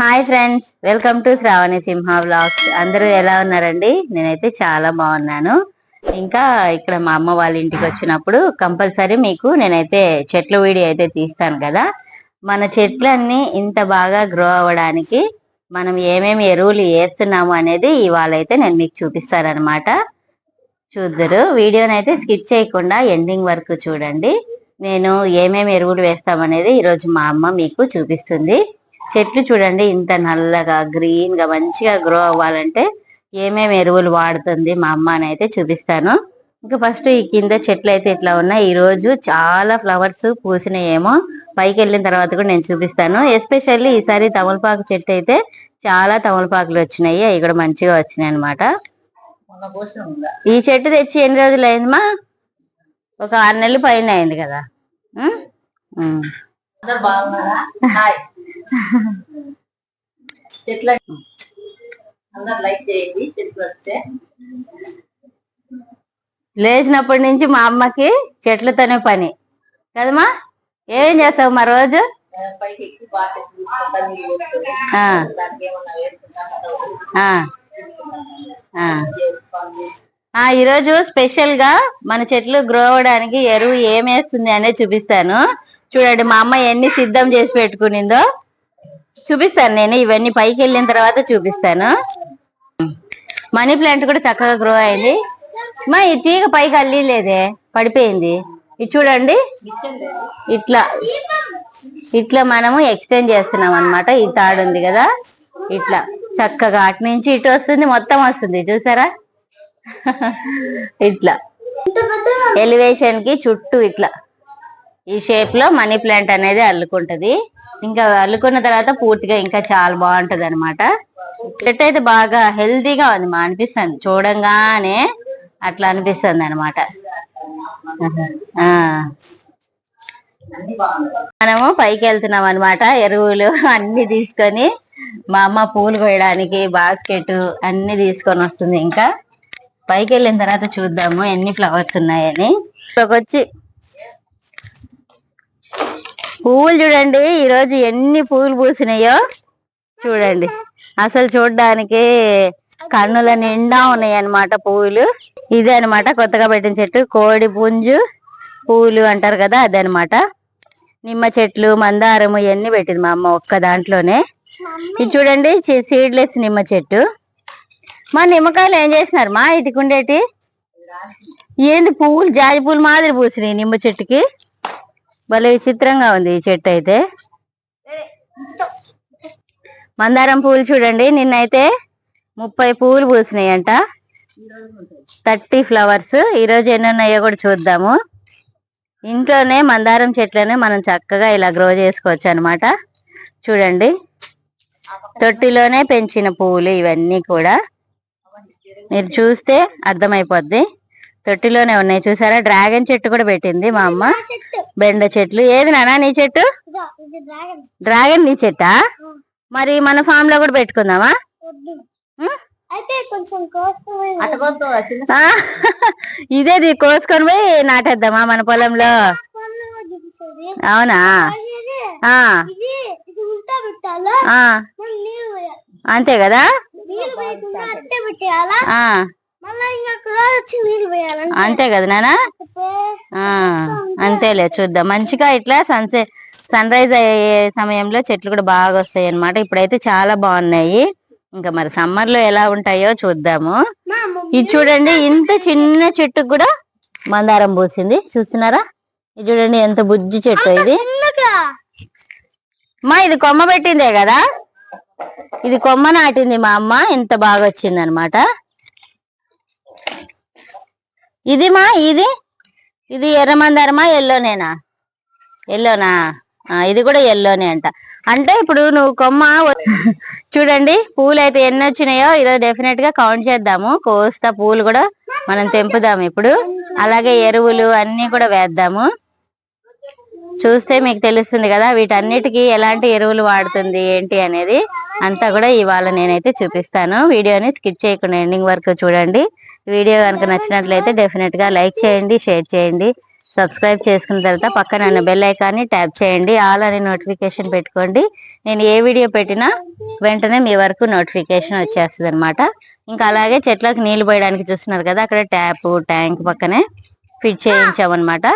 Hi friends welcome to Shravani Simha blogs అందరూ ఎలా ఉన్నారండి? నేనైతే చాలా బాగున్నాను. ఇంకా ఇక్కడ మా అమ్మ వాళ్ళ ఇంటికి వచ్చినప్పుడు కంపల్సరీ మీకు నేనైతే చెట్ల వీడియో అయితే తీస్తాను కదా. మన చెట్లన్నీ ఇంత బాగా గ్రో అవ్వడానికి మనం ఏమేమి ఎరువులు వేస్తున్నాము అనేది ఇవాళ అయితే నేను మీకు చూపిస్తానమాట చూద్దరు. వీడియోని అయితే స్కిప్ చేయకుండా ఎండింగ్ వరకు చూడండి. నేను ఏమేమి ఎరువులు వేస్తామనేది ఈరోజు మా అమ్మ మీకు చూపిస్తుంది. చెట్లు చూడండి ఇంత నల్లగా గ్రీన్గా మంచిగా గ్రో అవ్వాలంటే ఏమేమి ఎరువులు వాడుతుంది మా అమ్మ అని అయితే చూపిస్తాను. ఇంకా ఫస్ట్ ఈ కింద చెట్లు అయితే ఇట్లా ఉన్నాయి. ఈ రోజు చాలా ఫ్లవర్స్ పూసినాయేమో. పైకి వెళ్ళిన తర్వాత కూడా నేను చూపిస్తాను. ఎస్పెషల్లీ ఈసారి తమలపాకు చెట్టు అయితే చాలా తమలపాకులు వచ్చినాయి. అవి కూడా మంచిగా వచ్చినాయి అనమాట ఈ చెట్టు తెచ్చి ఎన్ని రోజులు అయిందమ్మా? ఒక ఆరు నెలలు పైన అయింది కదా. అందరు లైక్ చేయండి చెట్లు లేచినప్పటి నుంచి మా అమ్మకి చెట్లతోనే పని. కదమ్మా? ఏం చేస్తావు మా రోజు? ఆ, పైకి ఎక్కి బాగా చెట్లు తీసుకుంటా నీళ్ళు పోసుకుంటా. ఆ, దానికి ఏమన్నా వేసుకుంటాను ఆ, ఆ. ఆ ఈ రోజు స్పెషల్గా మన చెట్లు గ్రో అవ్వడానికి ఎరువు ఏమేస్తుంది అనేది చూపిస్తాను. చూడండి మా అమ్మ ఎన్ని సిద్ధం చేసి పెట్టుకునిందో. చూపిస్తాను నేను. ఇవన్నీ పైకి వెళ్ళిన తర్వాత చూపిస్తాను. మనీ ప్లాంట్ కూడా చక్కగా గ్రో అయింది. మా ఈ తీగ పైకి అల్లిలేదే పడిపోయింది. ఇది చూడండి. ఇట్లా ఇట్లా మనము ఎక్స్టెండ్ చేస్తున్నాం అన్నమాట. ఈ తాడు ఉంది కదా. ఇట్లా చక్కగా అటు నుంచి ఇటు వస్తుంది మొత్తం వస్తుంది. చూసారా? ఇట్లా. ఎలివేషన్కి చుట్టూ ఇట్లా. ఈ షేప్లో మనీ ప్లాంట్ అనేది అల్లుకుంటది. ఇంకా అల్లుకున్న తర్వాత పూర్తిగా ఇంకా చాలా బాగుంటది అనమాట చెట్టు అయితే బాగా హెల్తీగా ఉంది మా అనిపిస్తుంది. చూడంగానే అట్లా అనిపిస్తుంది అనమాట మనము పైకి వెళ్తున్నాం అనమాట ఎరువులు అన్ని తీసుకొని మా అమ్మ పూలు కోయడానికి బాస్కెట్ అన్ని తీసుకొని వస్తుంది ఇంకా. పైకి వెళ్ళిన తర్వాత చూద్దాము ఎన్ని ఫ్లవర్స్ ఉన్నాయని. ఇక్కడికి వచ్చి పువ్వులు చూడండి ఈరోజు ఎన్ని పువ్వులు పూసినాయో చూడండి. అసలు చూడడానికి కన్నుల నిండా ఉన్నాయి అన్నమాట పువ్వులు ఇదే అన్నమాట కొత్తగా పెట్టిన చెట్టు కోడి పుంజు పువ్వులు అంటారు కదా అదనమాట నిమ్మ చెట్లు మందారము ఇవన్నీ పెట్టింది మా అమ్మ ఒక్క దాంట్లోనే. ఇది చూడండి సీడ్లెస్ నిమ్మ చెట్టు. మా నిమ్మకాయలు ఏం చేసినారు మా ఇటుకుండేటి? ఏంది పువ్వులు జాజి పువ్వులు మాదిరి పూసినాయి నిమ్మ చెట్టుకి. భలే విచిత్రంగా ఉంది ఈ చెట్టు అయితే. మందారం పూలు చూడండి. నిన్నైతే ముప్పై పూలు పూసినాయి అంట థర్టీ ఫ్లవర్స్. ఈ రోజు ఉన్నాయో కూడా చూద్దాము. ఇంట్లోనే మందారం చెట్లనే మనం చక్కగా ఇలా గ్రో చేసుకోవచ్చు అనమాట చూడండి. తొట్టిలోనే పెంచిన పువ్వులు ఇవన్నీ కూడా. మీరు చూస్తే అర్థమైపోద్ది. తొట్టిలోనే ఉన్నాయి. చూసారా? డ్రాగన్ చెట్టు కూడా పెట్టింది మా అమ్మ. బెండ చెట్లు. ఏది నానా నీ చెట్టు? డ్రాగన్. నీ చెట్టా? మరి మన ఫామ్లో కూడా పెట్టుకుందామా? ఉం? అయితే కొంచెం కోసమే అటు కోసం చిన్న ఆ, ఇదే ఇది కోసుకొని పోయి నాటేద్దామా మన పొలంలో? అవునా? అంతే కదా? అంతే. కదా నానా? అంతేలే చూద్దాం. మంచిగా ఇట్లా సన్సెట్ సన్ రైజ్ అయ్యే సమయంలో చెట్లు కూడా బాగా వస్తాయి అన్నమాట. ఇప్పుడైతే చాలా బాగున్నాయి. ఇంకా మరి సమ్మర్లో ఎలా ఉంటాయో చూద్దాము. ఇది చూడండి ఇంత చిన్న చెట్టుకు కూడా మందారం పూసింది. చూస్తున్నారా? ఇది చూడండి ఎంత బుజ్జి చెట్టు ఇది. మా ఇది కొమ్మ పెట్టిందే కదా? ఇది కొమ్మ నాటింది మా అమ్మ. ఇంత బాగా వచ్చింది అనమాట ఇది మా ఇది? ఇది ఎర్ర మందారమా ఎల్లోనేనా? ఎల్లోనా? ఇది కూడా ఎల్లోనే అంట. అంటే ఇప్పుడు నువ్వు కొమ్మ చూడండి పూలు అయితే ఎన్ని వచ్చినాయో ఈరోజు డెఫినెట్గా కౌంట్ చేద్దాము. కోస్తా పూలు కూడా మనం తెంపుదాము ఇప్పుడు. అలాగే ఎరువులు అన్ని కూడా వేద్దాము. చూస్తే మీకు తెలుస్తుంది కదా వీటన్నిటికీ ఎలాంటి ఎరువులు వాడుతుంది ఏంటి అనేది. అంతా కూడా ఇవాళ నేనైతే చూపిస్తాను. వీడియోని స్కిప్ చేయకుండా ఎండింగ్ వరకు చూడండి. వీడియో కనుక నచ్చినట్లయితే డెఫినెట్గా లైక్ చేయండి షేర్ చేయండి. సబ్స్క్రైబ్ చేసుకున్న తర్వాత పక్కన ఉన్న బెల్ ఐకాన్ని ట్యాప్ చేయండి. ఆల్ అనే నోటిఫికేషన్ పెట్టుకోండి. నేను ఏ వీడియో పెట్టినా వెంటనే మీ వరకు నోటిఫికేషన్ వచ్చేస్తుంది అనమాట ఇంకా అలాగే చెట్లకు నీళ్ళు పోయడానికి చూస్తున్నారు కదా అక్కడ ట్యాప్ ట్యాంక్ పక్కనే ఫిట్ చేయించామన్నమాట.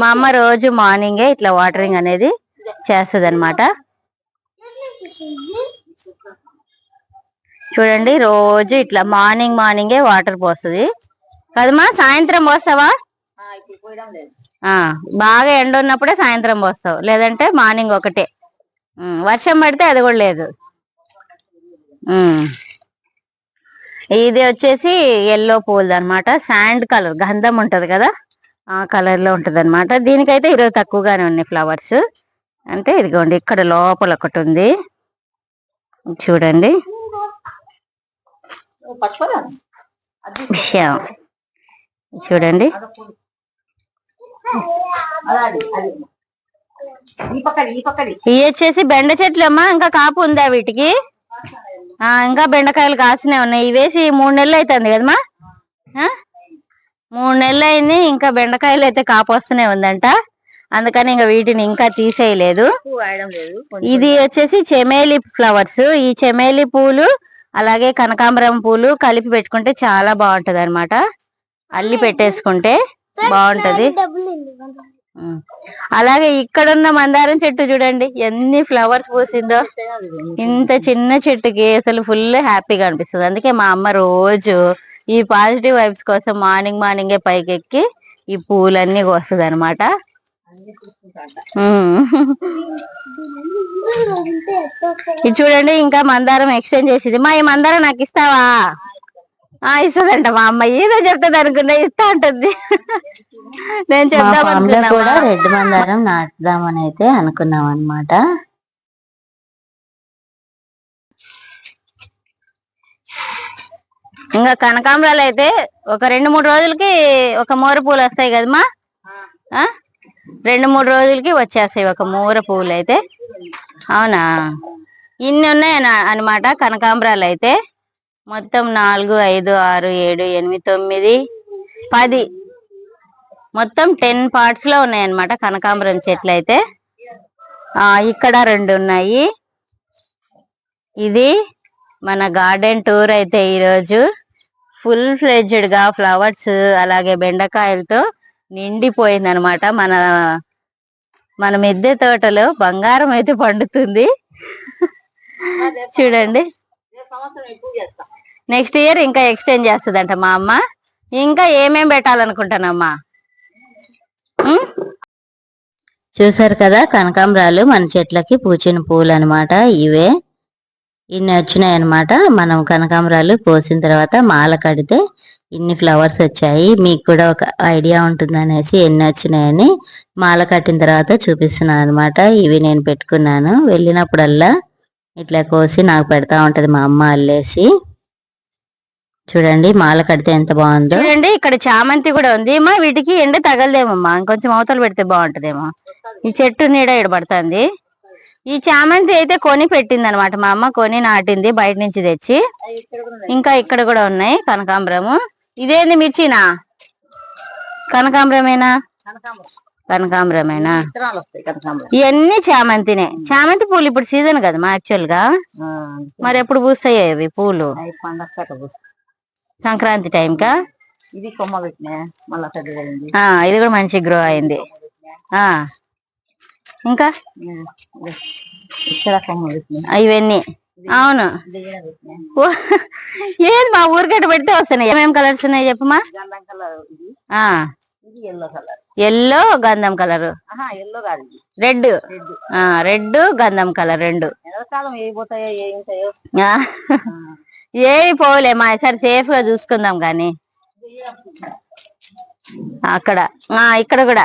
మా అమ్మ రోజు మార్నింగే ఇట్లా వాటరింగ్ అనేది చేస్తుంది అనమాట చూడండి రోజు ఇట్లా మార్నింగ్ మార్నింగే వాటర్ పోస్తుంది. కదమ్మా సాయంత్రం పోస్తావా? బాగా ఎండ ఉన్నప్పుడే సాయంత్రం పోస్తావు. లేదంటే మార్నింగ్ ఒకటే. వర్షం పడితే అది కూడా లేదు. ఇది వచ్చేసి ఎల్లో పూల్ అన్నమాట శాండ్ కలర్ గంధం ఉంటది కదా? ఆ కలర్లో ఉంటది అనమాట దీనికైతే ఈరోజు తక్కువగానే ఉన్నాయి ఫ్లవర్స్. అంటే ఇదిగోండి ఇక్కడ లోపల ఒకటి ఉంది. చూడండి. విషయం. చూడండి. ఇవి వచ్చేసి బెండ చెట్లు అమ్మా ఇంకా కాపు ఉందా వీటికి? ఇంకా బెండకాయలు కాసినే ఉన్నాయి. ఇవేసి మూడు నెలలు అవుతుంది కదమ్మా? మూడు నెలలు అయింది ఇంకా బెండకాయలు అయితే కాపు వస్తూనే ఉందంట. అందుకని ఇంకా వీటిని ఇంకా తీసేయలేదు. ఇది వచ్చేసి చెమేలి ఫ్లవర్స్. ఈ చెమేలి పూలు అలాగే కనకాంబరం పూలు కలిపి పెట్టుకుంటే చాలా బాగుంటది అనమాట అల్లి పెట్టేసుకుంటే బాగుంటది. అలాగే ఇక్కడున్న మందారం చెట్టు చూడండి ఎన్ని ఫ్లవర్స్ పూసిందో. ఇంత చిన్న చెట్టుకి అసలు ఫుల్ హ్యాపీగా అనిపిస్తుంది. అందుకే మా అమ్మ రోజు ఈ పాజిటివ్ వైబ్స్ కోసం మార్నింగ్ మార్నింగే పైకి ఎక్కి ఈ పూలన్నీ కోస్తుంది అనమాట ఇది చూడండి ఇంకా మందారం ఎక్స్చేంజ్ చేసింది. మా ఈ మందారం నాకు ఇస్తావా? ఆ ఇస్తుందంట మా అమ్మ. ఏదో చెప్తుంది అనుకున్నా ఇస్తా అంటుంది. నేను చెప్దాం అనుకున్నా రెడ్ మందారం నాటుదామని అయితే అనుకున్నాం అనమాట ఇంకా కనకాంబరాలు అయితే ఒక రెండు మూడు రోజులకి ఒక మోర పూలు వస్తాయి కదమ్మా? రెండు మూడు రోజులకి వచ్చేస్తాయి ఒక మూర పూలు అయితే. అవునా? ఇన్ని ఉన్నాయి అనమాట కనకాంబరాలు అయితే. మొత్తం నాలుగు ఐదు ఆరు ఏడు ఎనిమిది తొమ్మిది పది. మొత్తం టెన్ పార్ట్స్లో ఉన్నాయి అనమాట కనకాంబరం చెట్లు అయితే. ఇక్కడ రెండు ఉన్నాయి. ఇది మన గార్డెన్ టూర్ అయితే ఈరోజు. ఫుల్ ఫ్లెడ్జ్డ్గా ఫ్లవర్స్ అలాగే బెండకాయలతో నిండిపోయింది అనమాట మన మన మిద్దె తోటలో బంగారం అయితే పండుతుంది. చూడండి. నెక్స్ట్ ఇయర్ ఇంకా ఎక్స్టెండ్ చేస్తుందంట మా అమ్మ. ఇంకా ఏమేం పెట్టాలనుకుంటానమ్మా? చూసారు కదా కనకాంబరాలు మన చెట్లకి పూచిన పూలు అన్నమాట ఇవే. ఇన్ని వచ్చినాయి అనమాట మనం కనకాంబరాలు పోసిన తర్వాత మాల కడితే ఇన్ని ఫ్లవర్స్ వచ్చాయి. మీకు కూడా ఒక ఐడియా ఉంటుంది అనేసి ఎన్ని వచ్చినాయని మాల కట్టిన తర్వాత చూపిస్తున్నాను అనమాట ఇవి నేను పెట్టుకున్నాను. వెళ్ళినప్పుడల్లా ఇట్లా కోసి నాకు పెడతా ఉంటది మా అమ్మ అల్లేసి. చూడండి మాల కడితే ఎంత బాగుందో. చూడండి ఇక్కడ చామంతి కూడా ఉంది. అమ్మా వీటికి ఎండ తగలదేమమ్మా ఇంకొంచెం అవతలు పెడితే బాగుంటదేమో. ఈ చెట్టు నీడ పడుతుంది ఈ చామంతి అయితే కొని పెట్టింది అనమాట మా అమ్మ కొని నాటింది బయట నుంచి తెచ్చి. ఇంకా ఇక్కడ కూడా ఉన్నాయి కనకాంబరము. ఇదేంది మిర్చినా? కనకాంబరమేనా? కనకాంబరం. కనకాంబరమేనా? ఇవన్నీ చామంతినే. చామంతి పూలు ఇప్పుడు సీజన్ కదా మా యాక్చువల్గా మరి ఎప్పుడు పూస్తాయి అవి పూలు. సంక్రాంతి టైం కా ఇది కొమ్మ పెట్టినా? మళ్ళా ఇది కూడా మంచి గ్రో అయింది. ఇంకా? అవన్నీ ఇవన్నీ. అవును. ఏది మా ఊరికట్ట పెడితే వస్తున్నాయి. ఏమేం కలర్స్ ఉన్నాయి చెప్పమా ఎల్లో గంధం కలర్. ఎల్లో కాదు రెడ్ రెడ్ గంధం కలర్ రెండు. ఏ ఏవి పోలే మా ఈసారి సేఫ్గా చూసుకుందాం గాని అక్కడ. ఇక్కడ కూడా.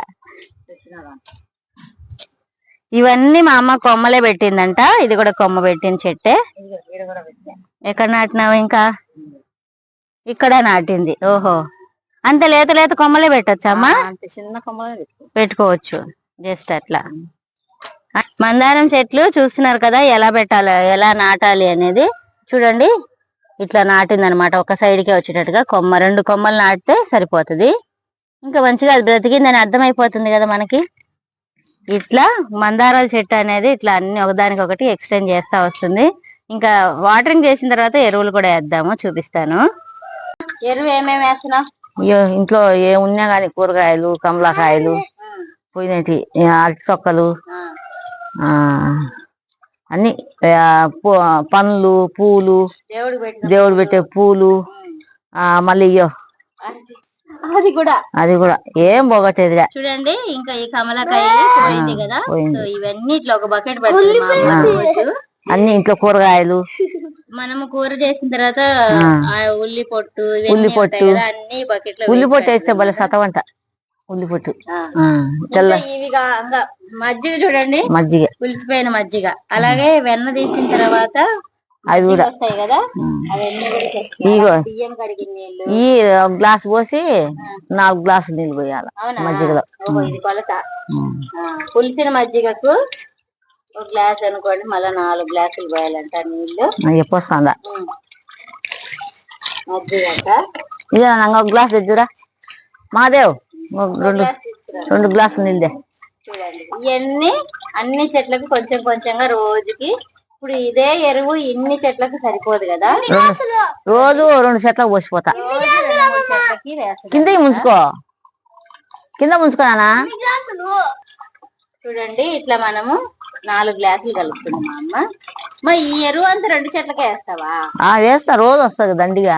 ఇవన్నీ మా అమ్మ కొమ్మలే పెట్టిందంట. ఇది కూడా కొమ్మ పెట్టిన చెట్టే. ఎక్కడ నాటినావు ఇంకా? ఇక్కడ నాటింది. ఓహో. అంత లేత లేత కొమ్మలే పెట్టొచ్చా అమ్మా? అంత చిన్న కొమ్మలే పెట్టుకో పెట్టుకోవచ్చు. జస్ట్ అట్లా. మందారం చెట్లు చూస్తున్నారు కదా ఎలా పెట్టాలి ఎలా నాటాలి అనేది. చూడండి. ఇట్లా నాటింది అనమాట ఒక సైడ్కి వచ్చేటట్టుగా కొమ్మ. రెండు కొమ్మలు నాటితే సరిపోతుంది. ఇంకా మంచిగా అది బ్రతికిందని అర్థమైపోతుంది కదా మనకి. ఇట్లా మందారాల చెట్టు అనేది ఇట్లా అన్ని ఒకదానికి ఒకటి ఎక్స్టెండ్ చేస్తా వస్తుంది. ఇంకా వాటరింగ్ చేసిన తర్వాత ఎరువులు కూడా వేద్దాము చూపిస్తాను. ఎరువు ఏమేమి వేస్తున్నావు? అయ్యో ఇంట్లో ఏ ఉన్నా కానీ కూరగాయలు కమలాకాయలు పోయినటి అరటి తొక్కలు ఆ అన్ని పండ్లు పూలు దేవుడు పెట్టే పూలు మళ్ళీ అది కూడా. అది కూడా. ఏం పోగొట్టేదిగా? చూడండి ఇంకా ఈ కమలకాయ పోయింది కదా. సో ఇవన్నీ ఇట్లా ఒక బకెట్ రోజు. అన్ని ఇంట్లో కూరగాయలు. మనము కూర చేసిన తర్వాత ఉల్లి పొట్టు ఉల్లి పొట్టు. అన్ని బకెట్ ఉల్లి పొట్టు వేస్తే భలే సతవంట. ఉల్లి పొట్టు. తెల్ల. ఇవి మజ్జిగ చూడండి. మజ్జిగ. పులిసిపోయిన మజ్జిగ. అలాగే వెన్న తీసిన తర్వాత అవి కూడా. ఇగో ఈ గ్లాస్ పోసి నాలుగు గ్లాసులు నీళ్ళు పోయాలి మజ్జిగలో. పులిసిన మజ్జిగకు ఒక గ్లాస్ అనుకోండి మళ్ళీ నాలుగు గ్లాసులు పోయాలంట నీళ్ళు ఎప్పొస్తుందా. మజ్జిగ ఇదే నాకు ఒక గ్లాస్ తెచ్చురా మాదేవ్ రెండు. రెండు గ్లాసులు నీళ్ళే చూడండి. ఇవన్నీ అన్ని చెట్లకు కొంచెం కొంచెంగా రోజుకి ఇప్పుడు ఇదే ఎరువు ఇన్ని చెట్లకు సరిపోదు కదా? రోజు రెండు చెట్లకు పోసిపోతా కింద ముంచుకో. కింద ముంచుకోనా చూడండి ఇట్లా మనము నాలుగు గ్లాసులు కలుపుతున్నాం అమ్మ. మా ఈ ఎరువు అంతా రెండు చెట్లకే వేస్తావా? ఆ వేస్తా. రోజు వస్తుంది దండిగా.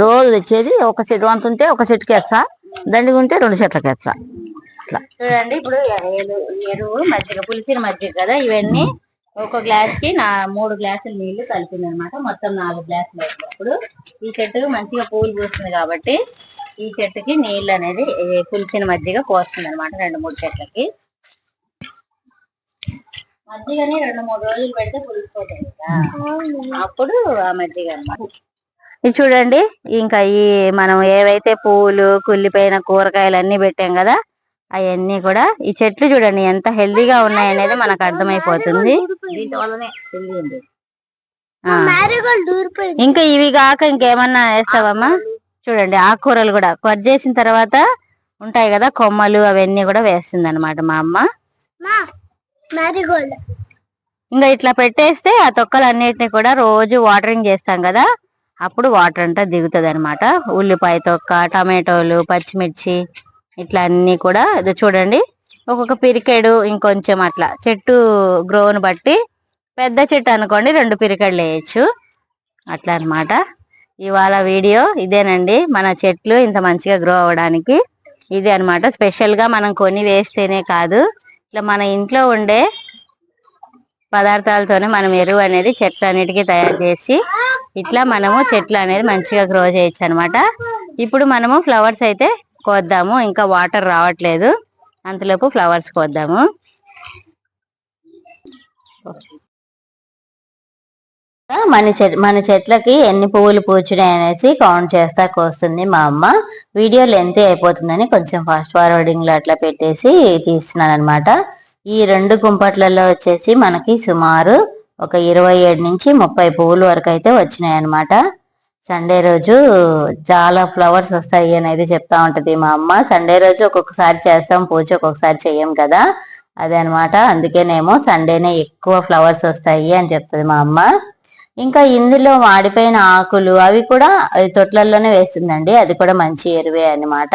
రోజు తెచ్చేది ఒక చెట్టు. అంత ఉంటే ఒక చెట్టుకి వేస్తా. దండిగా ఉంటే రెండు చెట్లకి అట్లా. చూడండి ఇప్పుడు ఎరు- ఎరువు మజ్జిగ పులిసిన మజ్జిగ కదా ఇవన్నీ ఒక గ్లాస్కి నా మూడు గ్లాసులు నీళ్ళు కలిపింది అనమాట మొత్తం నాలుగు గ్లాసులు వేసినప్పుడు ఈ చెట్టుకు మంచిగా పూలు పూస్తుంది కాబట్టి ఈ చెట్టుకి నీళ్ళు అనేది పులిసిన మజ్జిగ పోస్తుంది అనమాట రెండు మూడు చెట్లకి. మజ్జిగని రెండు మూడు రోజులు పెడితే పులిసిపోతుంది కదా. అప్పుడు ఆ మజ్జిగ అన్నమాట. ఇది చూడండి ఇంకా ఈ మనం ఏవైతే పువ్వులు కుళ్ళిపోయిన కూరగాయలు అన్ని పెట్టాం కదా అవన్నీ కూడా ఈ చెట్లు చూడండి ఎంత హెల్దీగా ఉన్నాయనేది మనకు అర్థమైపోతుంది. ఇంకా ఇవి కాక ఇంకేమన్నా వేస్తావమ్మా? చూడండి ఆకుకూరలు కూడా. కట్ చేసిన తర్వాత ఉంటాయి కదా కొమ్మలు అవన్నీ కూడా వేస్తుంది అనమాట మా అమ్మ ఇంకా ఇట్లా పెట్టేస్తే ఆ తొక్కలన్నిటిని కూడా రోజు వాటరింగ్ చేస్తాం కదా అప్పుడు వాటర్ అంతా దిగుతుంది అనమాట ఉల్లిపాయ తొక్క టమాటోలు పచ్చిమిర్చి ఇట్లా అన్ని కూడా ఇది చూడండి. ఒక్కొక్క పిరికెడు ఇంకొంచెం అట్లా. చెట్టు గ్రోను బట్టి పెద్ద చెట్టు అనుకోండి రెండు పిరికెడులు వేయచ్చు. అట్లా అనమాట ఇవాళ వీడియో ఇదేనండి. మన చెట్లు ఇంత మంచిగా గ్రో అవ్వడానికి ఇది అన్నమాట. స్పెషల్గా మనం కొని వేస్తేనే కాదు. ఇట్లా మన ఇంట్లో ఉండే పదార్థాలతోనే మనం ఎరువు అనేది చెట్లు అన్నిటికీ తయారు చేసి ఇట్లా మనము చెట్లు అనేది మంచిగా గ్రో చేయొచ్చు అనమాట ఇప్పుడు మనము ఫ్లవర్స్ అయితే కోద్దాము. ఇంకా వాటర్ రావట్లేదు. అంతలోపు ఫ్లవర్స్ కోద్దాము. మన చెట్ మన చెట్లకి ఎన్ని పువ్వులు పూచినాయి అనేసి కౌంట్ చేస్తా కోస్తుంది మా అమ్మ. వీడియో లెంత్ అయిపోతుందని కొంచెం ఫాస్ట్ ఫార్వర్డింగ్లో అట్లా పెట్టేసి తీస్తున్నాను అనమాట ఈ రెండు కుంపట్లలో వచ్చేసి మనకి సుమారు ఒక ఇరవై ఏడు నుంచి ముప్పై పువ్వుల వరకు అయితే వచ్చినాయి అనమాట సండే రోజు చాలా ఫ్లవర్స్ వస్తాయి అనేది చెప్తా ఉంటది మా అమ్మ. సండే రోజు ఒక్కొక్కసారి చేస్తాం పూజ ఒక్కొక్కసారి చెయ్యం కదా. అదే అనమాట అందుకేనేమో సండేనే ఎక్కువ ఫ్లవర్స్ వస్తాయి అని చెప్తుంది మా అమ్మ. ఇంకా ఇందులో వాడిపోయిన ఆకులు అవి కూడా అది తొట్లల్లోనే వేస్తుందండి. అది కూడా మంచి ఎరువే అన్నమాట.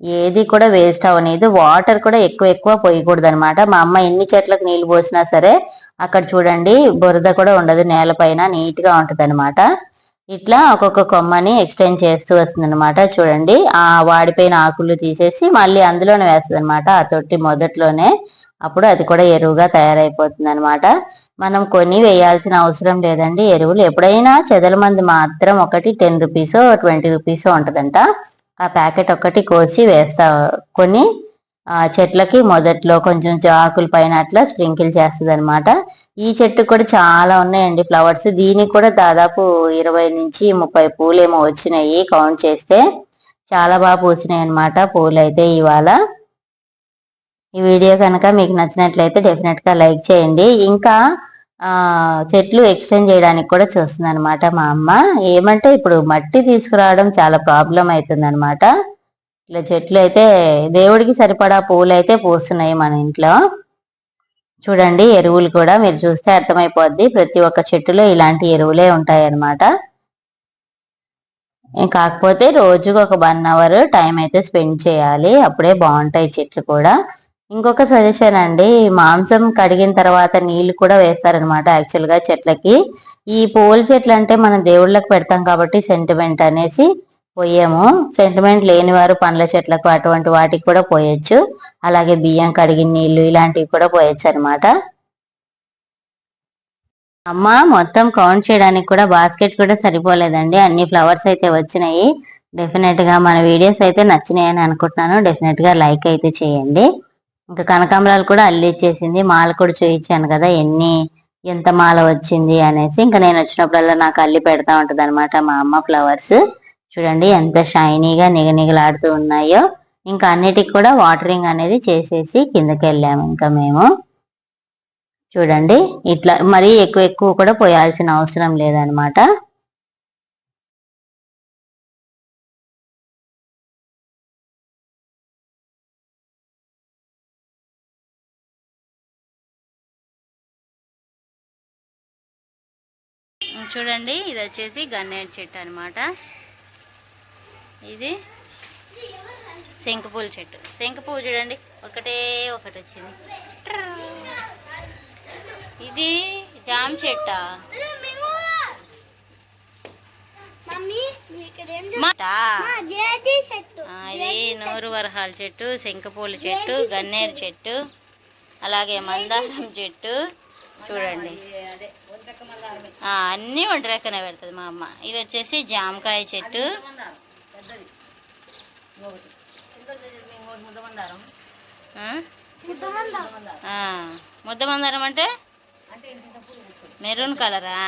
ఏది కూడా వేస్ట్ అవనేది వాటర్ కూడా ఎక్కువ ఎక్కువ పోయకూడదు అనమాట మా అమ్మ ఎన్ని చెట్లకు నీళ్ళు పోసినా సరే అక్కడ చూడండి బురద కూడా ఉండదు నేలపైన నీట్గా ఉంటది ఇట్లా ఒక్కొక్క కొమ్మని ఎక్స్టెండ్ చేస్తూ వస్తుంది అనమాట చూడండి. ఆ వాడిపోయిన ఆకులు తీసేసి మళ్ళీ అందులోనే వేస్తుంది అనమాట ఆ తొట్టి మొదట్లోనే అప్పుడు అది కూడా ఎరువుగా తయారైపోతుంది అనమాట మనం కొని వేయాల్సిన అవసరం లేదండి. ఎరువులు ఎప్పుడైనా చెదల మంది మాత్రం ఒకటి టెన్ రూపీస్ ట్వంటీ రూపీస్ ఉంటదంట. ఆ ప్యాకెట్ ఒక్కటి కోసి వేస్తా కొని ఆ చెట్లకి మొదట్లో కొంచెం ఆకుల పైన అట్లా స్ప్రింకిల్ చేస్తుంది అనమాట ఈ చెట్టు కూడా చాలా ఉన్నాయండి ఫ్లవర్స్. దీనికి కూడా దాదాపు ఇరవై నుంచి ముప్పై పూలు ఏమో వచ్చినాయి కౌంట్ చేస్తే. చాలా బాగా పూసినాయి అన్నమాట పూలు అయితే ఇవాళ. ఈ వీడియో కనుక మీకు నచ్చినట్లయితే డెఫినెట్గా లైక్ చేయండి. ఇంకా చెట్లు ఎక్స్టెండ్ చేయడానికి కూడా చూస్తుంది అనమాట మా అమ్మ. ఏమంటే ఇప్పుడు మట్టి తీసుకురావడం చాలా ప్రాబ్లం అవుతుంది అనమాట ఇట్లా చెట్లు అయితే దేవుడికి సరిపడా పూలు అయితే పూస్తున్నాయి మన ఇంట్లో. చూడండి ఎరువులు కూడా మీరు చూస్తే అర్థమైపోద్ది. ప్రతి ఒక్క చెట్టులో ఇలాంటి ఎరువులే ఉంటాయి అన్నమాట కాకపోతే రోజుకు ఒక వన్ అవర్ టైం అయితే స్పెండ్ చేయాలి. అప్పుడే బాగుంటాయి చెట్లు కూడా. ఇంకొక సజెషన్ అండి మాంసం కడిగిన తర్వాత నీళ్ళు కూడా వేస్తారనమాట యాక్చువల్గా చెట్లకి. ఈ పూల చెట్లు అంటే మనం దేవుళ్ళకి పెడతాం కాబట్టి సెంటిమెంట్ అనేసి పోయాము. సెంటిమెంట్ లేని వారు పండ్ల చెట్లకు అటువంటి వాటికి కూడా పోయొచ్చు. అలాగే బియ్యం కడిగిన నీళ్ళు ఇలాంటివి కూడా పోయొచ్చు అనమాట అమ్మ మొత్తం కౌంట్ చేయడానికి కూడా బాస్కెట్ కూడా సరిపోలేదండి. అన్ని ఫ్లవర్స్ అయితే వచ్చినాయి. డెఫినెట్గా మన వీడియోస్ అయితే నచ్చినాయని అనుకుంటున్నాను. డెఫినెట్గా లైక్ అయితే చేయండి. ఇంకా కనకాంబరాలు కూడా అల్లిచ్చేసింది మాల కూడా చూయించాను కదా ఎన్ని ఎంత మాల వచ్చింది అనేసి. ఇంకా నేను వచ్చినప్పుడల్లా నాకు అల్లి పెడతా ఉంటుంది అనమాట మా అమ్మ ఫ్లవర్స్ చూడండి ఎంత షైనీగా నిగనిగలాడుతూ ఉన్నాయో. ఇంకా అన్నిటికి కూడా వాటరింగ్ అనేది చేసేసి కిందకి వెళ్ళాము ఇంకా మేము. చూడండి ఇట్లా మరీ ఎక్కువ ఎక్కువ కూడా పోయాల్సిన అవసరం లేదనమాట. చూడండి ఇది వచ్చేసి గన్నేరు చెట్టు అనమాట. ఇది శంకుపూల చెట్టు. శంకుపూలు చూడండి ఒకటే ఒకటి వచ్చింది. ఇది జామ చెట్టా అది చెట్టు ఇది నూరు వరహాల చెట్టు శంకుపూల చెట్టు గన్నేరు చెట్టు అలాగే మందారం చెట్టు చూడండి అన్నీ ఒంటి రెక్కనే పెడుతుంది మా అమ్మ ఇది వచ్చేసి జామకాయ చెట్టు ఆ? ఆ, ముద్ద మందారం అంటే మెరూన్ కలరా?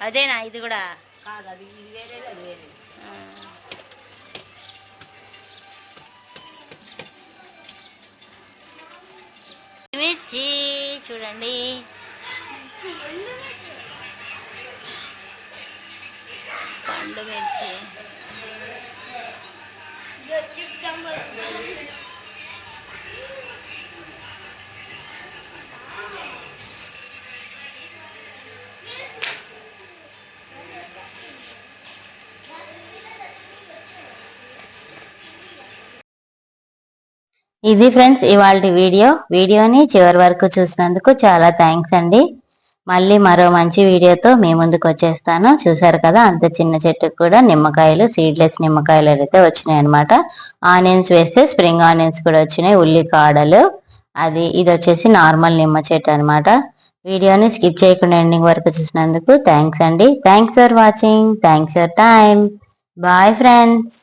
అదేనా? ఇది కూడా. మిర్చి చూడండి. పండు మిర్చి ఇది ఫ్రెండ్స్ ఇవాళ వీడియో. వీడియోని చివరి వరకు చూసినందుకు చాలా థ్యాంక్స్ అండి. మళ్ళీ మరో మంచి వీడియోతో మీ ముందుకు వచ్చేస్తాను. చూసారు కదా అంత చిన్న చెట్టుకు కూడా నిమ్మకాయలు సీడ్లెస్ నిమ్మకాయలు అయితే వచ్చినాయి అనమాట ఆనియన్స్ వేస్తే స్ప్రింగ్ ఆనియన్స్ కూడా వచ్చినాయి ఉల్లి కాడలు అది ఇది వచ్చేసి నార్మల్ నిమ్మ చెట్టు అనమాట వీడియోని స్కిప్ చేయకుండా ఎండింగ్ వరకు చూసినందుకు థ్యాంక్స్ అండి. Thanks for watching thanks for time bye friends